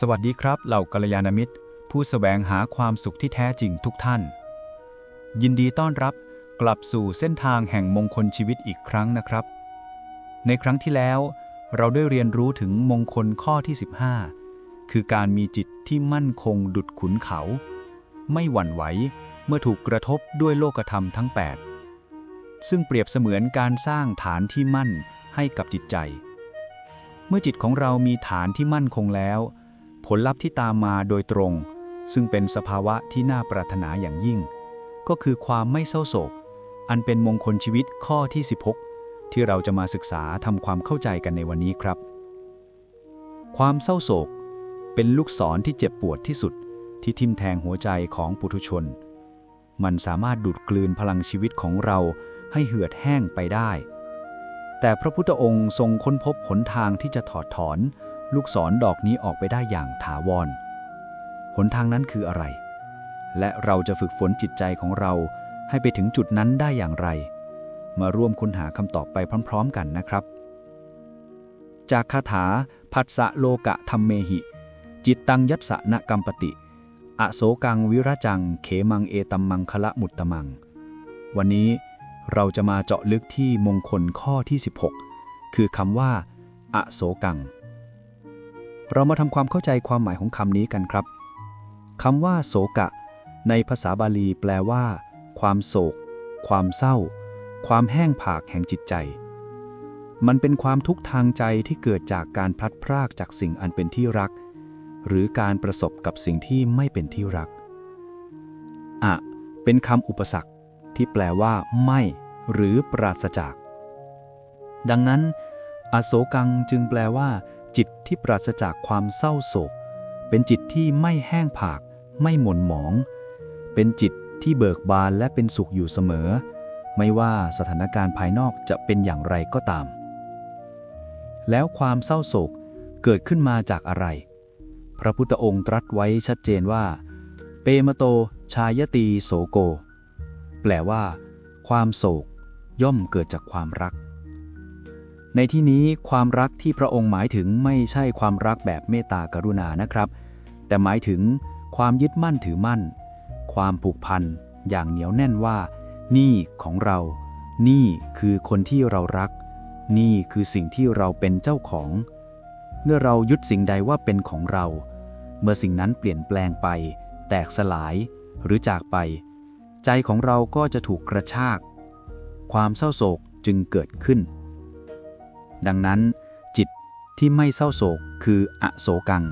สวัสดีครับเหล่ากัลยาณมิตร ผู้แสวงหาความสุขที่แท้จริงทุกท่าน ยินดีต้อนรับกลับสู่เส้นทางแห่งมงคลชีวิตอีกครั้งนะครับ ในครั้งที่แล้วเราได้เรียนรู้ถึงมงคลข้อที่ 15 คือการมีจิตที่มั่นคงดุดขุนเขา ไม่หวั่นไหวเมื่อถูกกระทบด้วยโลกธรรมทั้ง 8 ซึ่งเปรียบเสมือนการสร้างฐานที่มั่นให้กับจิตใจ เมื่อจิตของเรามีฐานที่มั่นคงแล้ว ผลลัพธ์ที่ตามมาโดยตรง ซึ่งเป็นสภาวะที่น่าปรารถนาอย่างยิ่ง ก็คือความไม่เศร้าโศก อันเป็นมงคลชีวิตข้อที่ 16 ที่เราจะมาศึกษาทำความเข้าใจกันในวันนี้ครับ ความเศร้าโศก เป็นลูกศรที่เจ็บปวดที่สุดที่ทิ่มแทงหัวใจของปุถุชน มันสามารถดูดกลืนพลังชีวิตของเราให้เหือดแห้งไปได้ แต่พระพุทธองค์ทรงค้นพบหนทางที่จะถอดถอน ลูกศรดอกนี้ออกไปได้อย่างถาวร หนทางนั้นคืออะไร และเราจะฝึกฝนจิตใจของเราให้ไปถึงจุดนั้นได้อย่างไร มาร่วมค้นหาคำตอบไปพร้อม ๆ กันนะครับ จากคาถาพัสสะโลกะธรรมเมหิ จิตตังยัตสะนะกัมปติ อโศกังวิระจัง เขมังเอตัมมังคละมุตตมัง วันนี้เราจะมาเจาะลึกที่มงคลข้อที่ 16 คือคำว่า อโศกัง เรามาทำความเข้าใจความหมายของคำนี้กันครับคำว่าโศกะ ในภาษาบาลีแปลว่า ความโศก ความเศร้า ความแห้งผากแห่งจิตใจ มันเป็นความทุกข์ทางใจที่เกิดจากการพลัดพรากจากสิ่งอันเป็นที่รัก หรือการประสบกับสิ่งที่ไม่เป็นที่รัก อะ เป็นคำอุปสรรคที่แปลว่า ไม่ หรือปราศจาก ดังนั้น อโศกังจึงแปลว่า จิตที่ปราศจากความเศร้าโศก เป็นจิตที่ไม่แห้งผาก ไม่หม่นหมอง เป็นจิตที่เบิกบานและเป็นสุขอยู่เสมอ ไม่ว่าสถานการณ์ภายนอกจะเป็นอย่างไรก็ตาม แล้วความเศร้าโศกเกิดขึ้นมาจากอะไร พระพุทธองค์ตรัสไว้ชัดเจนว่า เปมโตชายตีโสโก แปลว่า ความโศกย่อมเกิดจากความรัก ในที่นี้ความรักที่พระองค์หมายถึงไม่ใช่ความรักแบบเมตตากรุณานะครับ แต่หมายถึงความยึดมั่นถือมั่น ความผูกพันอย่างเหนียวแน่นว่า นี่ของเรา นี่คือคนที่เรารัก นี่คือสิ่งที่เราเป็นเจ้าของ เมื่อเรายึดสิ่งใดว่าเป็นของเรา เมื่อสิ่งนั้นเปลี่ยนแปลงไป แตกสลายหรือจากไป ใจของเราก็จะถูกกระชาก ความเศร้าโศกจึงเกิดขึ้น ดังนั้น จิตที่ไม่เศร้าโศกคืออโศกัง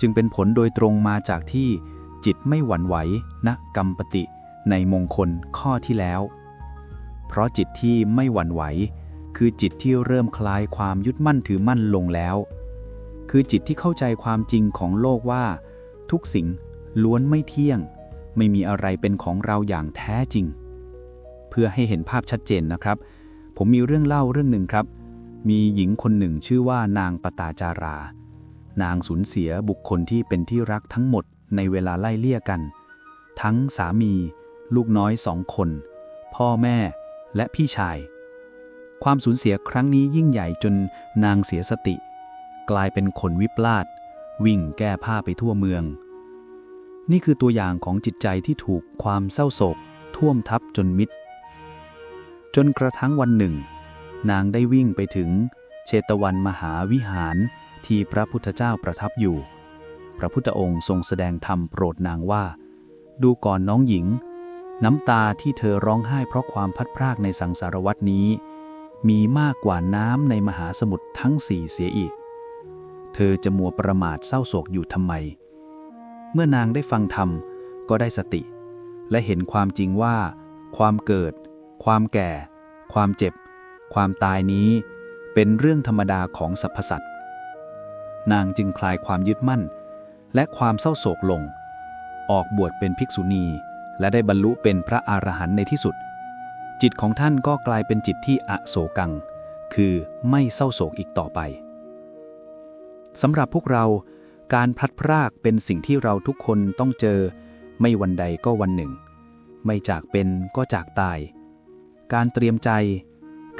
จึงเป็นผลโดยตรงมาจากที่จิตไม่หวั่นไหวณกรรมปติในมงคลข้อที่แล้ว เพราะจิตที่ไม่หวั่นไหว คือจิตที่เริ่มคลายความยึดมั่นถือมั่นลงแล้ว คือจิตที่เข้าใจความจริงของโลกว่า ทุกสิ่งล้วนไม่เที่ยง ไม่มีอะไรเป็นของเราอย่างแท้จริง เพื่อให้เห็นภาพชัดเจนนะครับ ผมมีเรื่องเล่าเรื่องหนึ่งครับ มีหญิงคนหนึ่งชื่อว่านางปตาจารา นางสูญเสียบุคคลที่เป็นที่รักทั้งหมดในเวลาไล่เลี่ยกัน ทั้งสามี ลูกน้อยสองคน พ่อแม่และพี่ชาย ความสูญเสียครั้งนี้ยิ่งใหญ่จนนางเสียสติ กลายเป็นคนวิปลาสวิ่งแก้ผ้าไปทั่วเมือง นี่คือตัวอย่างของจิตใจที่ถูกความเศร้าโศก ท่วมทับจนมิด จนกระทั่งวันหนึ่ง นางได้วิ่งไปถึงเชตวันมหาวิหารที่พระพุทธเจ้าประทับอยู่ พระพุทธองค์ทรงแสดงธรรมโปรดนางว่า ดูก่อนน้องหญิง น้ำตาที่เธอร้องไห้เพราะความพัดพรากในสังสารวัตนี้ มีมากกว่าน้ำในมหาสมุทรทั้งสี่เสียอีก เธอจะมัวประมาทเศร้าโศกอยู่ทำไม เมื่อนางได้ฟังธรรมก็ได้สติ และเห็นความจริงว่า ความเกิด ความแก่ ความเจ็บ ความตายนี้เป็นเรื่องธรรมดาของสรรพสัตว์ นางจึงคลายความยึดมั่น และความเศร้าโศกลง ออกบวชเป็นภิกษุณี และได้บรรลุเป็นพระอรหันต์ในที่สุด จิตของท่านก็กลายเป็นจิตที่อโศกัง คือไม่เศร้าโศกอีกต่อไปสำหรับพวกเราการพลัดพรากเป็นสิ่งที่เราทุกคนต้องเจอ ไม่วันใดก็วันหนึ่ง ไม่จากเป็นก็จากตาย การเตรียมใจ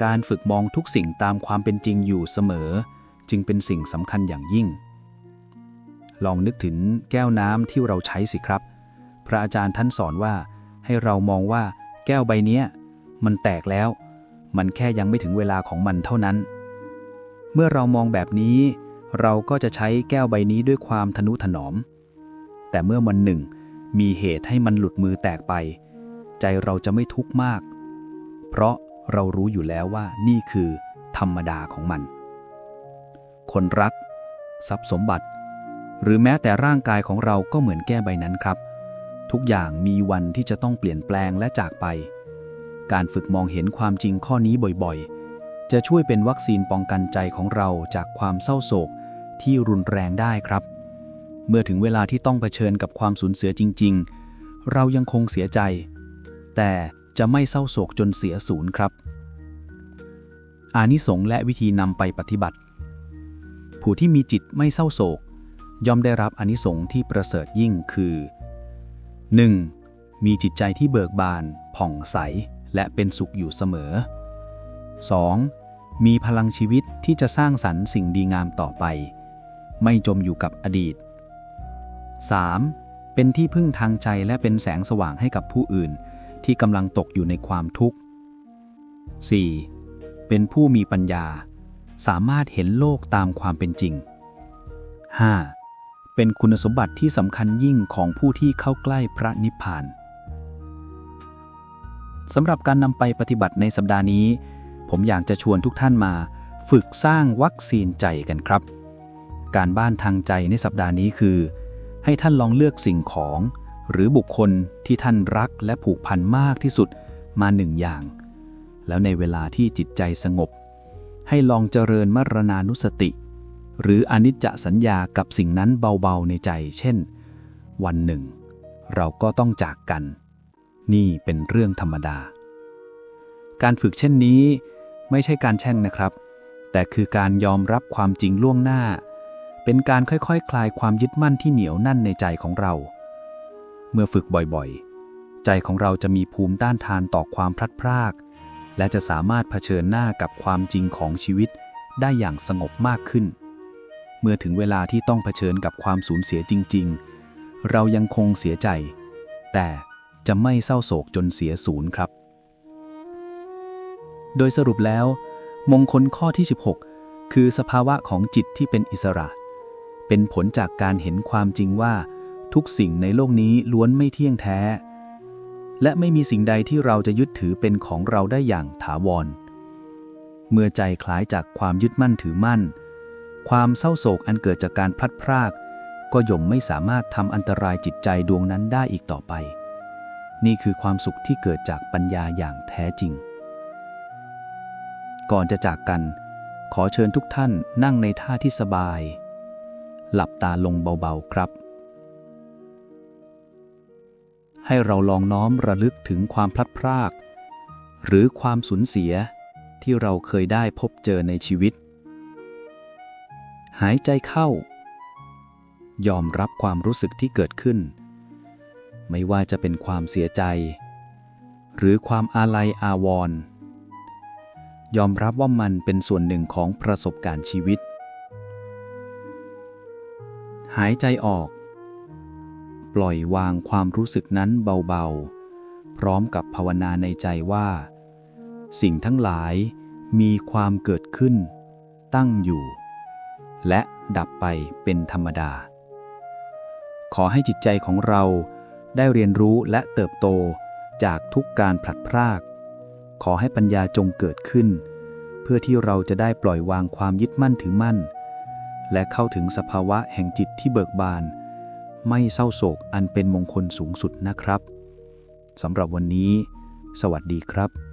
การฝึกมองทุกสิ่งตามความเป็นจริงอยู่เสมอ จึงเป็นสิ่งสำคัญอย่างยิ่ง ลองนึกถึงแก้วน้ำที่เราใช้สิครับ พระอาจารย์ท่านสอนว่า ให้เรามองว่าแก้วใบเนี้ยมันแตกแล้ว มันแค่ยังไม่ถึงเวลาของมันเท่านั้น เมื่อเรามองแบบนี้ เราก็จะใช้แก้วใบนี้ด้วยความทนุถนอม แต่เมื่อวันหนึ่ง มีเหตุให้มันหลุดมือแตกไป ใจเราจะไม่ทุกข์มาก เพราะ เรารู้อยู่แล้วว่านี่คือธรรมดาของมัน คนรัก ทรัพย์สมบัติ หรือแม้แต่ร่างกายของเราก็เหมือนแก้ใบนั้นครับ ทุกอย่างมีวันที่จะต้องเปลี่ยนแปลงและจากไป การฝึกมองเห็นความจริงข้อนี้บ่อยๆ จะช่วยเป็นวัคซีนป้องกันใจของเราจากความเศร้าโศกที่รุนแรงได้ครับ เมื่อถึงเวลาที่ต้องเผชิญกับความสูญเสียจริง ๆ เรายังคงเสียใจ แต่ จะไม่เศร้าโศกจนเสียศูนย์ครับ อานิสงส์และวิธีนำไปปฏิบัติ ผู้ที่มีจิตไม่เศร้าโศก ย่อมได้รับอานิสงส์ที่ประเสริฐยิ่งคือ 1. มีจิตใจที่เบิกบาน ผ่องใส และเป็นสุขอยู่เสมอ 2. มีพลังชีวิตที่จะสร้างสรรค์สิ่งดีงามต่อไป ไม่จมอยู่กับอดีต 3. เป็นที่พึ่งทางใจและเป็นแสงสว่างให้กับผู้อื่น ที่กำลังตกอยู่ในความทุกข์ 4. เป็นผู้มีปัญญา สามารถเห็นโลกตามความเป็นจริง 5. เป็นคุณสมบัติที่สำคัญยิ่งของผู้ที่เข้าใกล้พระนิพพานสำหรับการนำไปปฏิบัติในสัปดาห์นี้ ผมอยากจะชวนทุกท่านมา ฝึกสร้างวัคซีนใจกันครับ การบ้านทางใจในสัปดาห์นี้คือ ให้ท่านลองเลือกสิ่งของ หรือบุคคลที่ท่านรักและผูกพันมากที่สุดมาหนึ่งอย่าง แล้วในเวลาที่จิตใจสงบ ให้ลองเจริญมรณานุสติ หรืออนิจจสัญญากับสิ่งนั้นเบาๆในใจ เช่น วันหนึ่ง เราก็ต้องจากกัน นี่เป็นเรื่องธรรมดา การฝึกเช่นนี้ไม่ใช่การแช่งนะครับ แต่คือการยอมรับความจริงล่วงหน้า เป็นการค่อยๆคคลายความยึดมั่นที่เหนียวแน่นในใจของเรา เมื่อฝึกบ่อยๆ ใจของเราจะมีภูมิต้านทานต่อความพลัดพราก และจะสามารถเผชิญหน้ากับความจริงของชีวิตได้อย่างสงบมากขึ้น เมื่อถึงเวลาที่ต้องเผชิญกับความสูญเสียจริง ๆ เรายังคงเสียใจ แต่จะไม่เศร้าโศกจนเสียศูนย์ครับ โดยสรุปแล้ว มงคลข้อที่ 16 คือสภาวะของจิตที่เป็นอิสระ เป็นผลจากการเห็นความจริงว่า ทุกสิ่งในโลกนี้ล้วนไม่เที่ยงแท้ และไม่มีสิ่งใดที่เราจะยึดถือเป็นของเราได้อย่างถาวร เมื่อใจคล้ายจากความยึดมั่นถือมั่น ความเศร้าโศกอันเกิดจากการพลัดพราก ก็ย่อมไม่สามารถทำอันตรายจิตใจดวงนั้นได้อีกต่อไป นี่คือความสุขที่เกิดจากปัญญาอย่างแท้จริง ก่อนจะจากกัน ขอเชิญทุกท่านนั่งในท่าที่สบาย หลับตาลงเบาๆครับ ให้เราลองน้อมระลึกถึงความพลัดพราก หรือความสูญเสียที่เราเคยได้พบเจอในชีวิต หายใจเข้า ยอมรับความรู้สึกที่เกิดขึ้น ไม่ว่าจะเป็นความเสียใจ หรือความอาลัยอาวรณ์ยอมรับว่ามันเป็นส่วนหนึ่งของประสบการณ์ชีวิต หายใจออก ปล่อยวางความรู้สึกนั้นเบาๆ พร้อมกับภาวนาในใจว่า สิ่งทั้งหลายมีความเกิดขึ้น ตั้งอยู่ และดับไปเป็นธรรมดา ขอให้จิตใจของเราได้เรียนรู้และเติบโตจากทุกการผลัดพราก ขอให้ปัญญาจงเกิดขึ้น เพื่อที่เราจะได้ปล่อยวางความยึดมั่นถือมั่น และเข้าถึงสภาวะแห่งจิตที่เบิกบาน ไม่เศร้าโศกอันเป็นมงคลสูงสุดนะครับสำหรับวันนี้ สวัสดีครับ